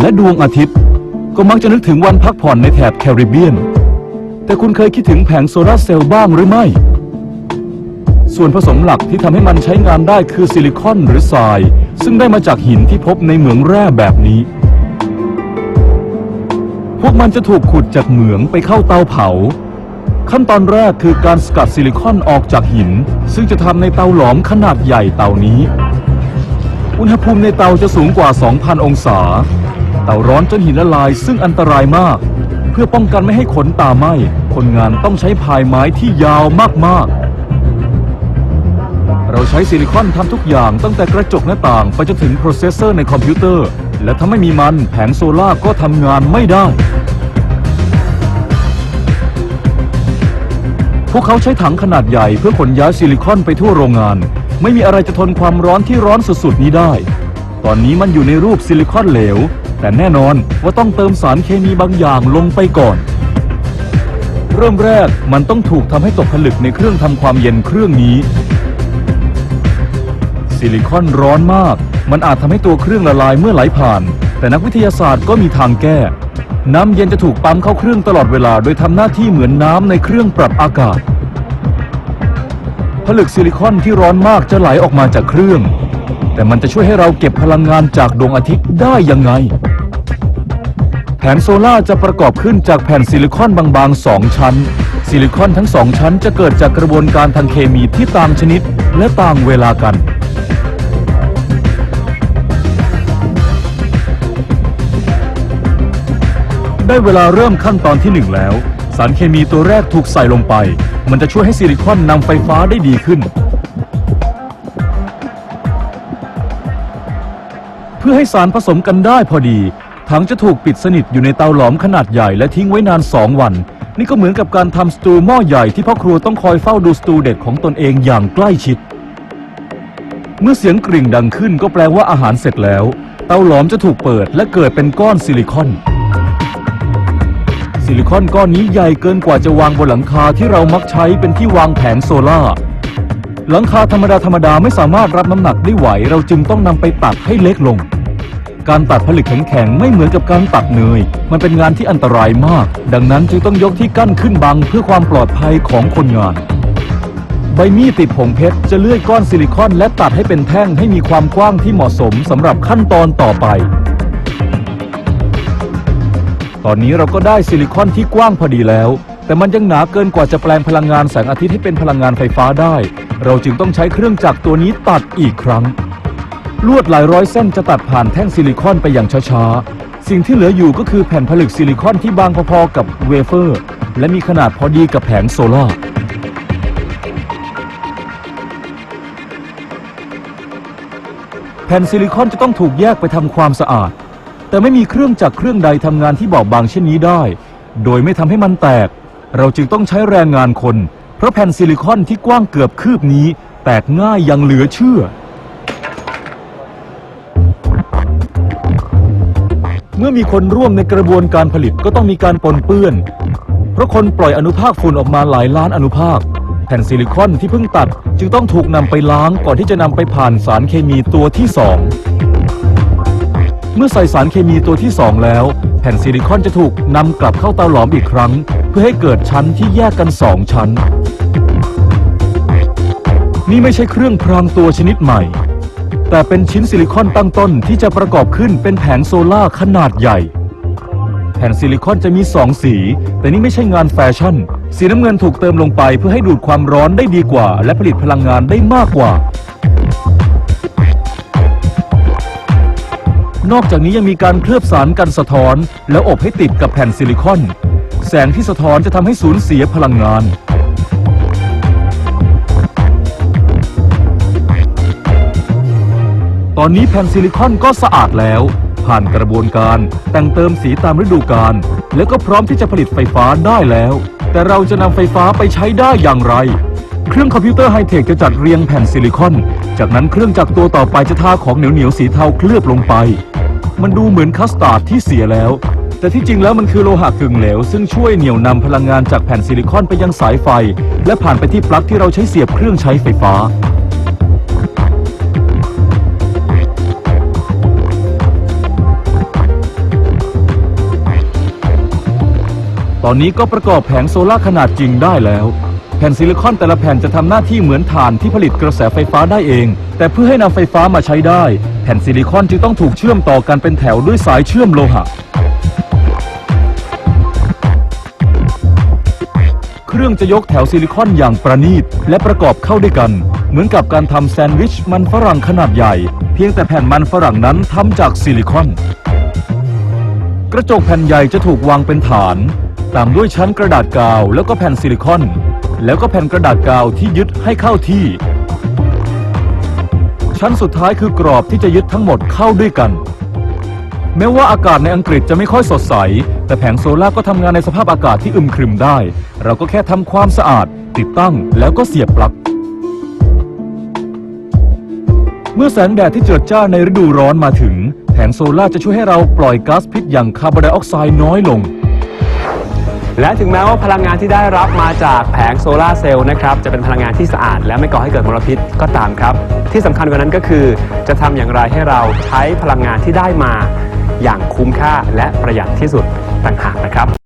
และดวงอาทิตย์ก็มักจะนึกถึงวันพักผ่อนในแถบแคริบเบียน แต่คุณเคยคิดถึงแผงโซลาร์เซลล์บ้างหรือไม่ ส่วนผสมหลักที่ทำให้มันใช้งานได้คือซิลิคอนหรือทราย ซึ่งได้มาจากหินที่พบในเหมืองแร่แบบนี้ พวกมันจะถูกขุดจากเหมืองไปเข้าเตาเผา ขั้นตอนแรกคือการสกัดซิลิคอนออกจากหิน ซึ่งจะทำในเตาหลอมขนาดใหญ่เตานี้ อุณหภูมิในเตาจะสูงกว่า 2,000 องศา เตาร้อนจนหินละลายซึ่งอันตรายมาก เพื่อป้องกันไม่ให้ขนตาไหม้คนงานต้องใช้พายไม้ที่ยาวมากๆ เราใช้ซิลิคอนทำทุกอย่างตั้งแต่กระจกหน้าต่างไปจนถึงโปรเซสเซอร์ในคอมพิวเตอร์ และถ้าไม่มีมันแผงโซล่าก็ทำงานไม่ได้ พวกเขาใช้ถังขนาดใหญ่เพื่อขนย้ายซิลิคอนไปทั่วโรงงาน ไม่มีอะไรจะทนความร้อนที่ร้อนสุดๆนี้ได้ ตอนนี้มันอยู่ในรูปซิลิคอนเหลว แต่แน่นอนว่าต้องเติมสารเคมีบางอย่างลงไปก่อน เริ่มแรกมันต้องถูกทำให้ตกผลึกในเครื่องทำความเย็นเครื่องนี้ ซิลิคอนร้อนมาก มันอาจทำให้ตัวเครื่องละลายเมื่อไหลผ่าน แต่นักวิทยาศาสตร์ก็มีทางแก้ น้ำเย็นจะถูกปั๊มเข้าเครื่องตลอดเวลา โดยทำหน้าที่เหมือนน้ำในเครื่องปรับอากาศ ผลึกซิลิคอนที่ร้อนมากจะไหลออกมาจากเครื่อง แต่มันจะช่วยให้เราเก็บพลังงานจากดวงอาทิตย์ได้ยังไง แผงโซล่าจะประกอบขึ้นจากแผ่นซิลิคอนบางๆสองชั้น ซิลิคอนทั้งสองชั้นจะเกิดจากกระบวนการทางเคมีที่ต่างชนิดและต่างเวลากันได้เวลาเริ่มขั้นตอนที่หนึ่งแล้ว สารเคมีตัวแรกถูกใส่ลงไป มันจะช่วยให้ซิลิคอนนำไฟฟ้าได้ดีขึ้น เพื่อให้สารผสมกันได้พอดีถังจะถูกปิดสนิทอยู่ในเตาหลอมขนาดใหญ่และทิ้งไว้นาน 2 วัน นี่ก็เหมือนกับการทำสตูหม้อใหญ่ที่พ่อครัวต้องคอยเฝ้าดูสตูเด็ดของตนเองอย่างใกล้ชิด เมื่อเสียงกริ่งดังขึ้นก็แปลว่าอาหารเสร็จแล้ว เตาหลอมจะถูกเปิดและเกิดเป็นก้อนซิลิคอน ซิลิคอนก้อนนี้ใหญ่เกินกว่าจะวางบนหลังคาที่เรามักใช้เป็นที่วางแผงโซล่าหลังคาธรรมดาธรรมดาไม่สามารถรับน้ำหนักได้ไหว เราจึงต้องนำไปตัดให้เล็กลง การตัดผลึกแข็งๆไม่เหมือนกับการตัดเนย มันเป็นงานที่อันตรายมาก ดังนั้นจึงต้องยกที่กั้นขึ้นบังเพื่อความปลอดภัยของคนงาน ใบมีดติดผงเพชรจะเลื่อยก้อนซิลิคอน และตัดให้เป็นแท่งให้มีความกว้างที่เหมาะสมสำหรับขั้นตอนต่อไป ตอนนี้เราก็ได้ซิลิคอนที่กว้างพอดีแล้ว แต่มันยังหนาเกินกว่าจะแปลงพลังงานแสงอาทิตย์ให้เป็นพลังงานไฟฟ้าได้ เราจึงต้องใช้เครื่องจักรตัวนี้ตัดอีกครั้ง ลวดหลายร้อยเส้นจะตัดผ่านแท่งซิลิคอนไปอย่างช้าๆ สิ่งที่เหลืออยู่ก็คือแผ่นผลึกซิลิคอนที่บางพอๆกับเวเฟอร์ และมีขนาดพอดีกับแผงโซล่าร์แผ่นซิลิคอนจะต้องถูกแยกไปทำความสะอาด แต่ไม่มีเครื่องจักรเครื่องใดทำงานที่บอบบางเช่นนี้ได้ โดยไม่ทำให้มันแตก เราจึงต้องใช้แรงงานคน เพราะแผ่นซิลิคอนที่กว้างเกือบคืบนี้ แตกง่ายอย่างเหลือเชื่อ เมื่อมีคนร่วมในกระบวนการผลิตก็ต้องมีการปนเปื้อน เพราะคนปล่อยอนุภาคฝุ่นออกมาหลายล้านอนุภาค แผ่นซิลิคอนที่เพิ่งตัด จึงต้องถูกนำไปล้างก่อนที่จะนำไปผ่านสารเคมีตัวที่สองเมื่อใส่สารเคมีตัวที่2แล้ว แผ่นซิลิคอนจะถูกนำกลับเข้าเตาหลอมอีกครั้ง เพื่อให้เกิดชั้นที่แยกกัน2ชั้น นี่ไม่ใช่เครื่องพรางตัวชนิดใหม่ แต่เป็นชิ้นซิลิคอนตั้งต้นที่จะประกอบขึ้นเป็นแผงโซล่าขนาดใหญ่ แผ่นซิลิคอนจะมี2สี แต่นี่ไม่ใช่งานแฟชั่น สีน้ำเงินถูกเติมลงไปเพื่อให้ดูดความร้อนได้ดีกว่า และผลิตพลังงานได้มากกว่า นอกจากนี้ยังมีการเคลือบสารกันสะท้อน แล้วอบให้ติดกับแผ่นซิลิคอน แสงที่สะท้อนจะทำให้สูญเสียพลังงาน ตอนนี้แผ่นซิลิคอนก็สะอาดแล้ว ผ่านกระบวนการแต่งเติมสีตามฤดูกาลแล้วก็พร้อมที่จะผลิตไฟฟ้าได้แล้ว แต่เราจะนำไฟฟ้าไปใช้ได้อย่างไร เครื่องคอมพิวเตอร์ไฮเทคจะจัดเรียงแผ่นซิลิคอน จากนั้นเครื่องจักรตัวต่อไปจะทาของเหนียวๆสีเทาเคลือบลงไป มันดูเหมือนคัสตาร์ดที่เสียแล้วแต่ที่จริงแล้วมันคือโลหะกึ่งเหลว ซึ่งช่วยเหนี่ยวนำพลังงานจากแผ่นซิลิคอนไปยังสายไฟ และผ่านไปที่ปลั๊กที่เราใช้เสียบเครื่องใช้ไฟฟ้า ตอนนี้ก็ประกอบแผงโซล่าร์ขนาดจริงได้แล้ว แผ่นซิลิคอนแต่ละแผ่นจะทำหน้าที่เหมือนถ่านที่ผลิตกระแสไฟฟ้าได้เอง แต่เพื่อให้นำไฟฟ้ามาใช้ได้ แผ่นซิลิคอนจึงต้องถูกเชื่อมต่อกันเป็นแถวด้วยสายเชื่อมโลหะ เครื่องจะยกแถวซิลิคอนอย่างประณีตและประกอบเข้าด้วยกัน เหมือนกับการทำแซนด์วิชมันฝรั่งขนาดใหญ่ เพียงแต่แผ่นมันฝรั่งนั้นทำจากซิลิคอนกระจกแผ่นใหญ่จะถูกวางเป็นฐาน ตามด้วยชั้นกระดาษกาว แล้วก็แผ่นซิลิคอน แล้วก็แผ่นกระดาษกาวที่ยึดให้เข้าที่ ชั้นสุดท้ายคือกรอบที่จะยึดทั้งหมดเข้าด้วยกัน แม้ว่าอากาศในอังกฤษจะไม่ค่อยสดใส แต่แผงโซล่าร์ก็ทำงานในสภาพอากาศที่อึมครึมได้ เราก็แค่ทำความสะอาด ติดตั้งแล้วก็เสียบปลั๊กเมื่อแสงแดดที่เจิดจ้าในฤดูร้อนมาถึง แผงโซล่าร์จะช่วยให้เราปล่อยก๊าซพิษอย่างคาร์บอนไดออกไซด์น้อยลง และถึงแม้ว่าพลังงานที่ได้รับมาจากแผงโซลาร์เซลล์นะครับจะเป็นพลังงานที่สะอาด และไม่ก่อให้เกิดมลพิษก็ตามครับ ที่สำคัญกว่านั้นก็คือ จะทำอย่างไรให้เราใช้พลังงานที่ได้มา อย่างคุ้มค่าและประหยัดที่สุดต่างหากนะครับ